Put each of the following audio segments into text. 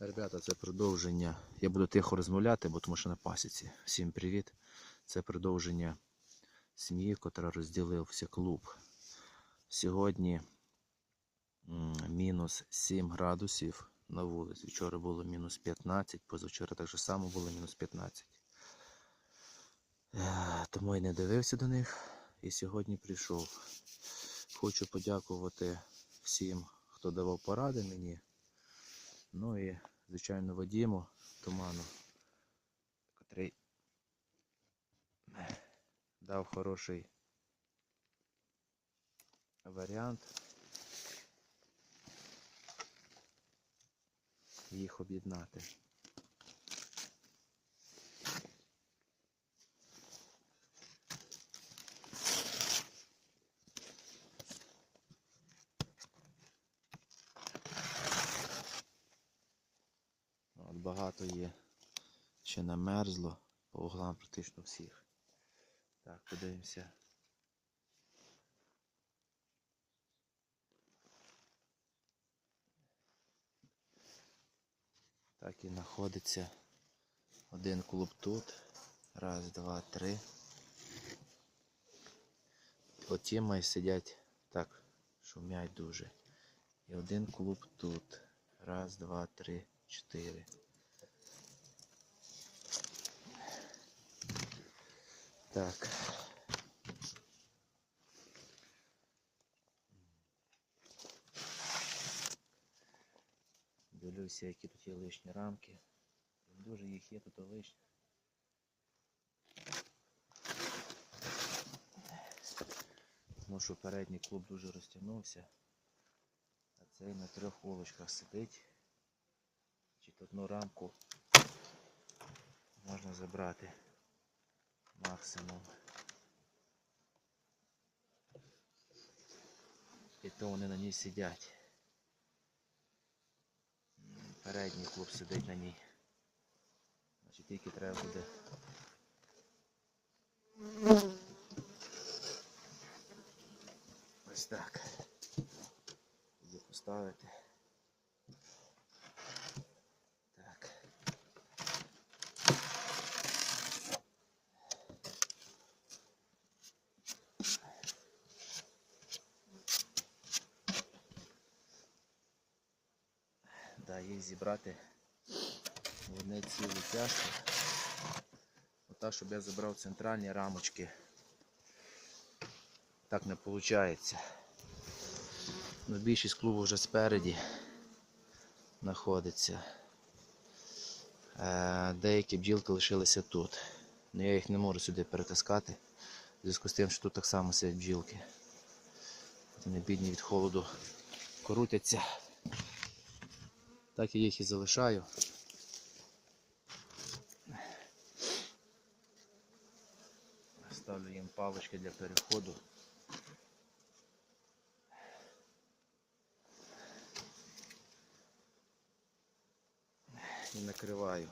Ребята, це продовження. Я буду тихо розмовляти, бо тому що на пасіці. Всім привіт. Це продовження сім'ї, котра розділився клуб. Сьогодні мінус 7 градусів на вулиці. Вчора було мінус 15, позавчора так же само було мінус 15. Е, Тому я не дивився до них і сьогодні прийшов. Хочу подякувати всім, хто давав поради мені. Ну і, звичайно, водіємо Туману, котрий дав хороший варіант їх об'єднати. От багато є. Ще намерзло по углам практично всіх. Так, подивимося. Так і знаходиться один клуб тут. Раз, два, три. Оті май сидять так, шумять дуже. І один клуб тут. Раз, два, три, чотири. Так. Дивлюся, які тут є лишні рамки. Дуже їх є тут лишні. Тому що передній клуб дуже розтягнувся, а цей на трьох вулочках сидить. Чи одну рамку можна забрати максимум. І то вони на ній сидять. Передній клуб сидить на ній. Значить тільки треба буде. Ось так. Її поставити. Так. Да, їх зібрати в одне ціле тяжко. Отак, щоб я забрав центральні рамочки. Так не виходить. Ну, більшість клубу вже спереді знаходиться. Е, деякі бджілки лишилися тут. Ну, я їх не можу сюди перетискати. В зв'язку з тим, що тут так само сидять бджілки. Вони бідні від холоду крутяться. Так я їх і залишаю. Ставлю їм палички для переходу. І накриваю.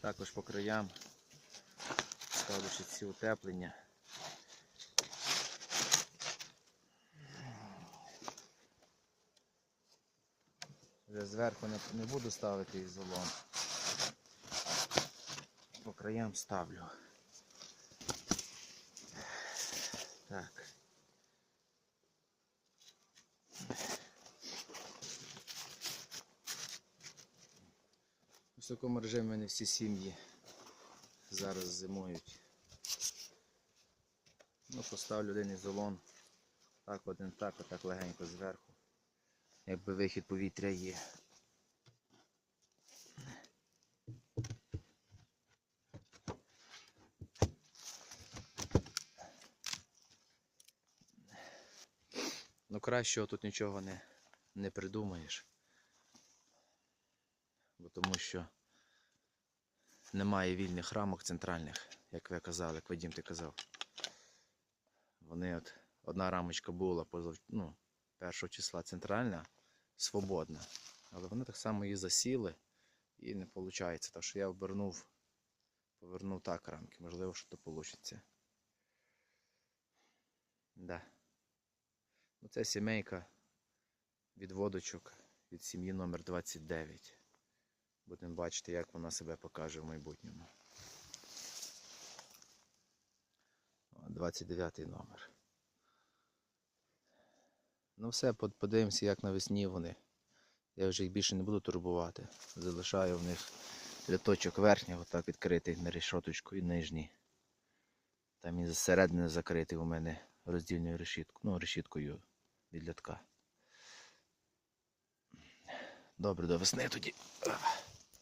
Також по краям ставлю ще ці утеплення. Вже зверху не, не буду ставити ізолон. По краям ставлю. Так. В такому режимі мене всі сім'ї зараз зимують. Ну, поставлю один ізолон. Так, один так, а так легенько зверху. Якби вихід повітря є. Ну кращого тут нічого не, не придумаєш. Бо тому що немає вільних рамок центральних, як ви казали, як Вадім ти казав. Вони от, одна рамочка була позав, ну, першого числа центральна, свободна. Але вони так само її засіли і не виходить. Так що я обернув, повернув так рамки. Можливо, що то вийде. Да. Оце сімейка відводочок від сім'ї номер 29. Будемо бачити, як вона себе покаже в майбутньому. О, 29 номер. Ну все, подивимося, як навесні вони. Я вже їх більше не буду турбувати. Залишаю в них ряточок верхній, отак відкритий на решоточку і нижній. Там і зсередини закритий у мене роздільною решіткою, ну, решіткою від лятка. Добре, до весни тоді.